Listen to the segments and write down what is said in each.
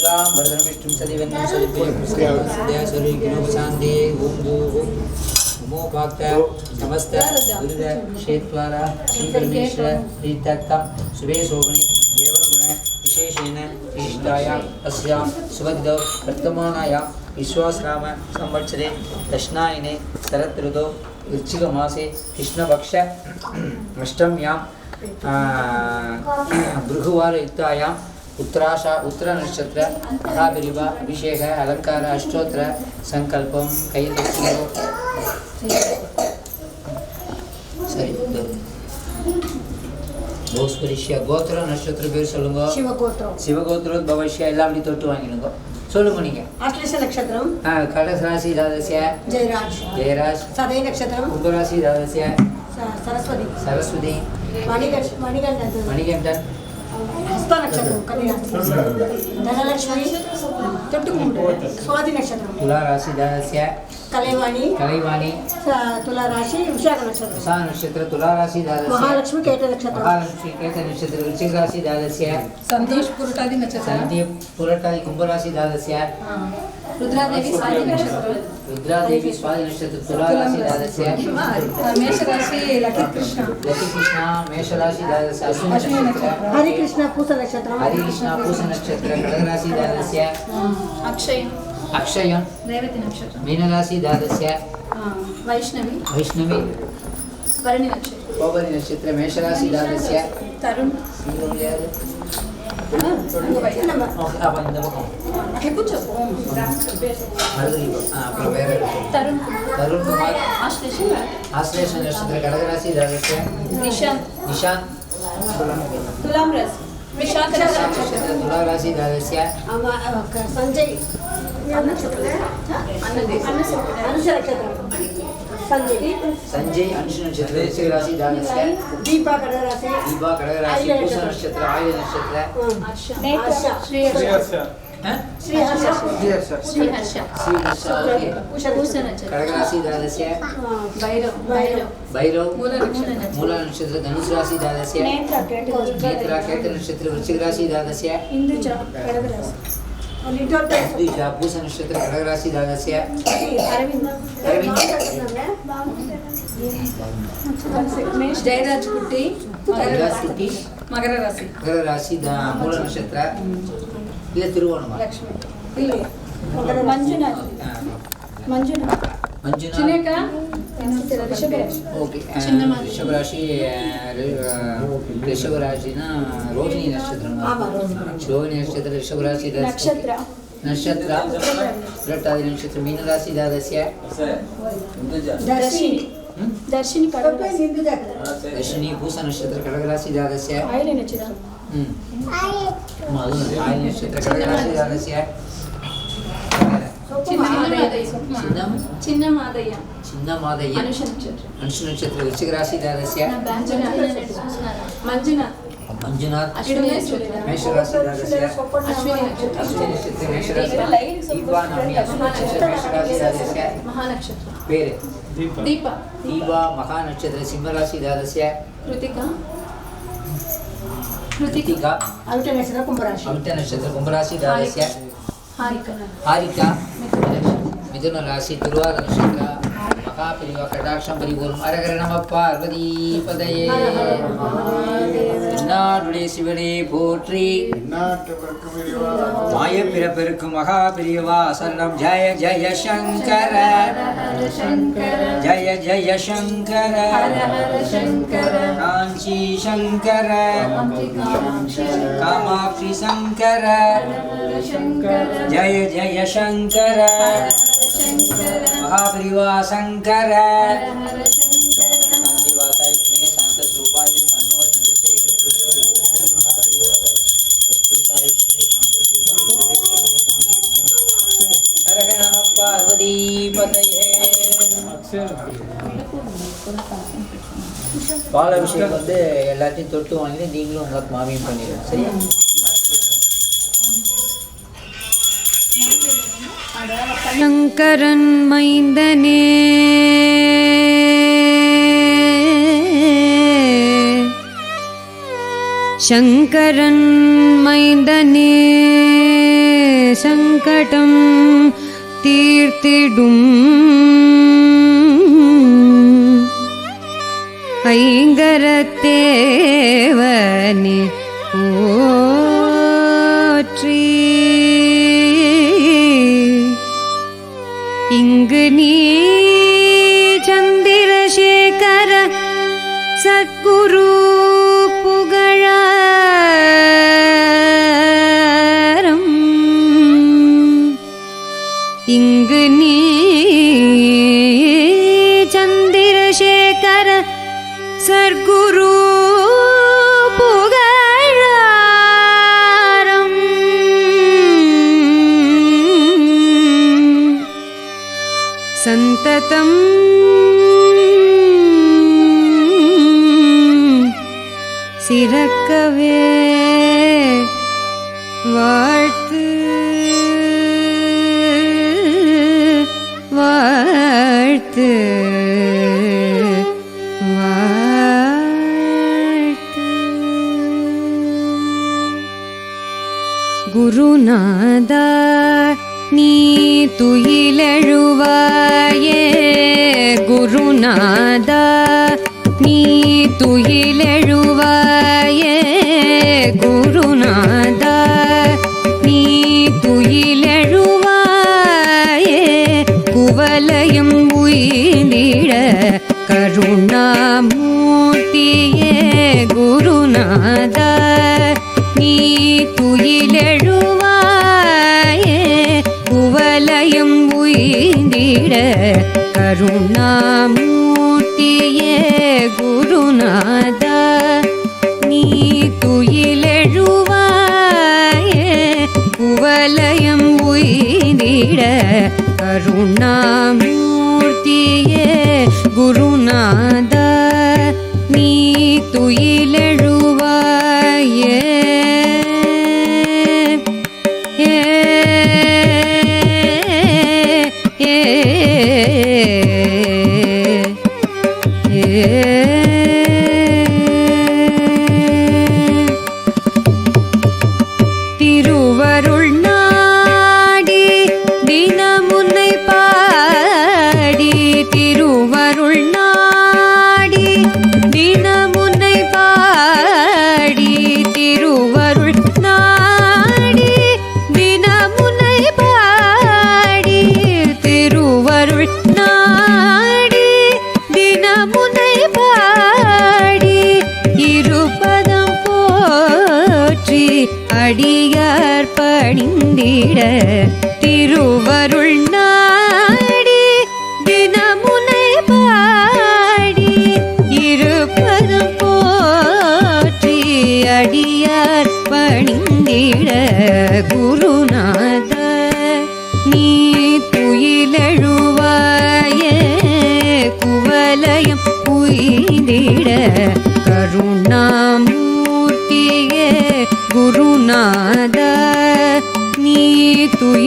ராம் வரதரம் விஷ்ணு சதிவென்னும் சதிப்பேசுரி கிணோபசாந்தி ஓம் பூ ஓம் உமோபாக்த நமஸ்த விருத ஷேத்வாரா ஸ்ரீபரமேஸ்வர ஸ்ரீதத்தா சுபே சோபனி தேவகுண விசேஷேன விசிஷ்டாயாம் அஸ்யாம் சுபத்தோ வர்த்தமானாயாம் விஸ்வாஸ்ராம சம்வத்சரே தஷ்ணாயினே சரத்ருதோ वृश्चिकमासे कृष्णपक्ष अष्टम्यां भृगुवारयुक्तायां उत्तराशा उत्तरनक्षत्र महाबिरिव अभिषेक अलङ्कार अष्टोत्तर सङ्कल्पं कैलक्ष्मो சரி இதோ. போஸ்பரிஷ்யா கோத்திர நட்சத்திர பேர் சொல்லுங்க சிவகோத்திரம் சிவகோத்திர பவஷ்யா எல்லாம் அப்படி தொட்டு வாங்கிடுங்க சொல்லுங்க நீங்க. அக்லேஷ நட்சத்திரம். ஆ, கடக ராசி ராதசிய ஜெயராஜ். ஜெயராஜ். சதய நட்சத்திரம். கும்பராசி ராதசிய ச- சரஸ்வதி. சரஸ்வதி. மணிகண் மணிகண்டன். மணிகண்டன். ஹஸ்த நட்சத்திரம் கன்னிராசி. தனலட்சுமி. தொட்டு கும்பிட்டு சுவாதி நட்சத்திரம். துலா ராசி కలైవాణి కలైవాణి. తులారాశి విశాఖ నక్షత్రం. విశా నక్షత్ర తులారాశి దాదస్య మహాలక్ష్మి కేట నక్షత్రం. మహాలక్ష్మి కేట నక్షత్ర వృశ్చిక రాశి దాదస్య సందేశ్ పురటాది నక్షత్ర. సందీప్ పురటాది కుంభరాశి దాదస్య హరికృష్ణ పూస నక్షత్రం. హరికృష్ణ పూస నక్షత్ర కడగ దాదస్య అక్షయ్. பூச நட்சத்திர கடகராசி தாதசிய ಅಕ್ಷಯ அக்ஷயம் ರೇವತಿ ನಕ್ಷತ್ರ மீனராசி தாதசிய ವೈಷ್ಣವಿ வைஷ்ணவி ಭರಣಿ ನಕ್ಷತ್ರ கோபரி நட்சத்திர மேஷராசி தாதசிய ತರುಣ್ இவங்க யாரு? நம்ம ஓகே, அப்ப இந்த பக்கம் ಕೂಚು மருதலி பக்கம். ஆ, அப்புறம் வேற இருக்கு. ತರುಣ್ தருண் குமார் ಆಶ್ಲೇಷ ஆசிலேஷ நட்சத்திர கடகராசி தாதசிய ನಿಶಾಂತ್ நிஷாந்த் ತುಲಾಂ ರಸ್ ವಿಶಾಖ ನಕ್ಷತ್ರ நட்சத்திர துளாராசி தாதசிய ஆமா, அவ க- சஞ்சய் சஞ்சய் அனுஷ நட்சத்திர தீபா கடகராசி. தீபா நட்சத்திர ஆயுத நட்சத்திர கடகராசி தாதசிய भैरव मूल नक्षत्र धनुष राशि नक्षत्र वृश्चिक पूस नक्षत्र खड़गराशि दागस्य जयराजकुट्टी मकर राशि मकर राशि मूल नक्षत्र ಇಲ್ಲ ತಿರುವೋಣ ಲಕ್ಷ್ಮಿ ಇಲ್ಲಿ ಮಂಜುನಾಥ್ ಮಂಜುನಾಥ್ ಮಂಜುನಾಥ್ ಚಿನೇಕ ರಿಷಭ ರಾಶಿ ಓಕೆ ಚಿನ್ನಮಾಲೆ. ರಿಷಭ ರಾಶಿ ರಿಷಭ ರಾಶಿನ ರೋಹಿಣಿ ನಕ್ಷತ್ರ ರೋಹಿಣಿ ನಕ್ಷತ್ರ ರಿಷಭ ರಾಶಿ ದಾದಸ್ಯ. ನಕ್ಷತ್ರ ನಕ್ಷತ್ರ ಪುರಟಾದಿ ನಕ್ಷತ್ರ ಮೀನರಾಶಿ ದಾದಸ್ಯ ದರ್ಶಿನಿ ಹ್ಮ್? ದರ್ಶಿನಿ ಕಡಗರಾಶಿ ದರ್ಶಿನಿ ಪೂಸ ನಕ್ಷತ್ರ ಕಡಗ ರಾಶಿ ದಾದಸ್ಯ ಆಯಿಲೆ ನಕ್ಷತ್ರ ಹ್ಮ್ ಅದು ಆಯಿಲ್ ನಕ್ಷತ್ರ ಕಡಗ ರಾಶಿ ದಾದಸ್ಯ చిన్న మాదయ్య చిన్న మాదయ్య అనుష నక్షత్రం అనుష నక్షత్రం వృశ్చిక రాశి దాదస్య మంజునాథ్ మంజునాథ్ మేషరాశి దాదస్య అశ్విని నక్షత్రం అశ్విని నక్షత్రం మేషరాశి దీపా నామి అశ్విని నక్షత్రం మేషరాశి దాదస్య మహానక్షత్రం పేరు దీప దీప మహానక్షత్ర సింహరాశి దాదస్య కృతిక కృతిక అవిట నక్షత్ర కుంభరాశి అవిట నక్షత్ర కుంభరాశి దాదస్య హారిక హారిక மிதுன ராசி திருவாத நட்சத்திர மகாபிரிவா கடாட்சம் பரிபூர்ணம் அரகர நம பார்வதீபதையே என்னாடுடைய சிவனே போற்றி. மாய பிறப்பெருக்கும் மகாபிரியவா சரணம். ஜய ஜய சங்கர. ஜய ஜய சங்கர. காஞ்சி சங்கர. காமாட்சி சங்கர. ஜய ஜய சங்கர. ಮಹಾಪ್ರಿವಾ ಶಂಕರ பால் அபிஷேகம் வந்து எல்லாத்தையும் தொட்டு வாங்கிட்டு நீங்களும் உங்களுக்கு மாமியும் பண்ணிடுவோம் சரியா? சங்கரன் மைந்தனே. சங்கரன் மைந்தனே. சங்கடம் தீர்த்திடும். ஐங்கரத்தேவனே. ஓ இங்கு நீ சந்திரசேகர சர்க்குரு புகழாரம். சந்ததம் சிறக்கவே துயிலெழுவாயே குருநாதா நீ துயிலெழுவாயே குவலயம் உயிரிட கருணாமூர்த்தியே குருநாதா நீ துயிலெழுவாயே குவலயம் உயிரிட கருணாமூர்த்தியே. குருநாதா நீ துயிலெழுவாயே குவலயம் உயிரிட கருணாமூர்த்தியே. குருநாதா நீ துயிலெழுவாயே. ஏ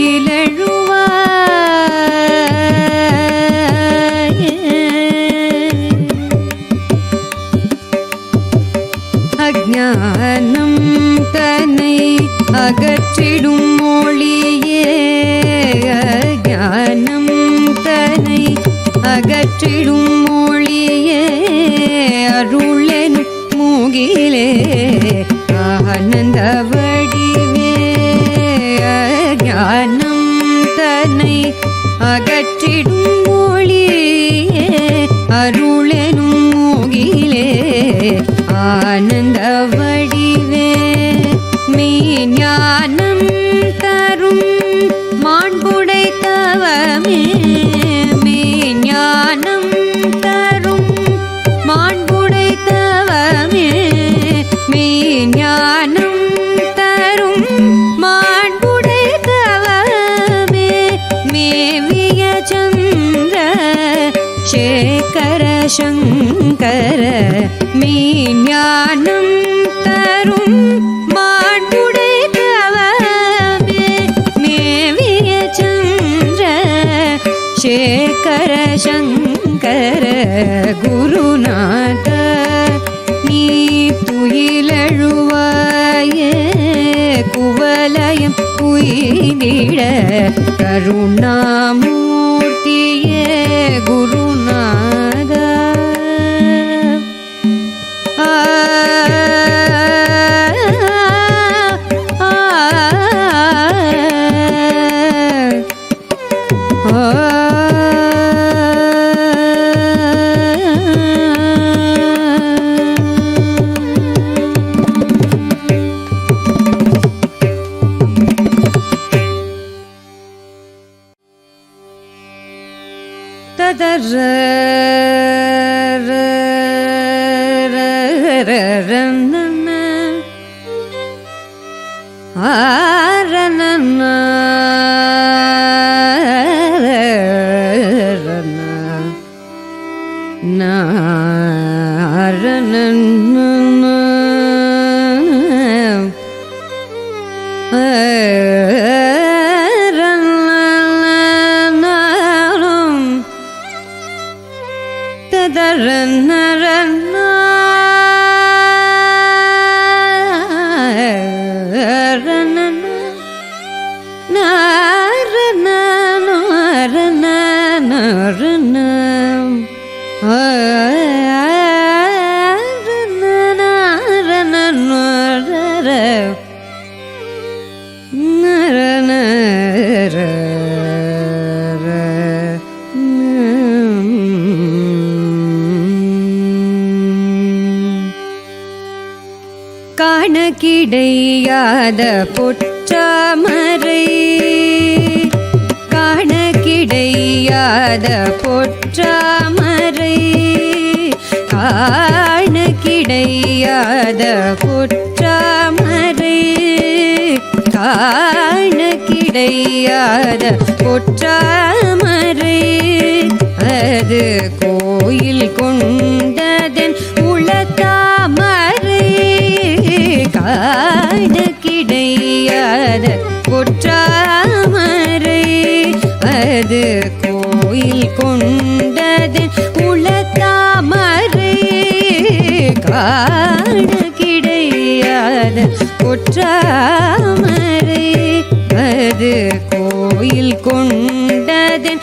துயிலெழுவாயே தன்னை அகற்றிடும் மொழியே அருளெனும் மூகிலே ஆனந்த வடிவே. மெய்ஞானம் தரும் மாண்புடை தவமே சங்கர மீஞானம் தரும் மாட்டுடை கவே மேவிய சந்திர சேகர சங்கர குருநாத நீ துயிலழுவாயே குவலயம் குயிலிட கருணாம ஆரணன நாரணன நாரம் கிடையாத பொற்றாமரை. காண கிடையாத பொற்றாமரை. காண கிடையாத பொற்றாமரை. காண கிடையாத பொற்றாமரை. அது கோயில் கொண்ட காண கிடையாத பொற்றாமரை அது கோயில் கொண்டது உளத்தாமரை காண கிடையாத பொற்றாமரை அது கோயில் கொண்டதன்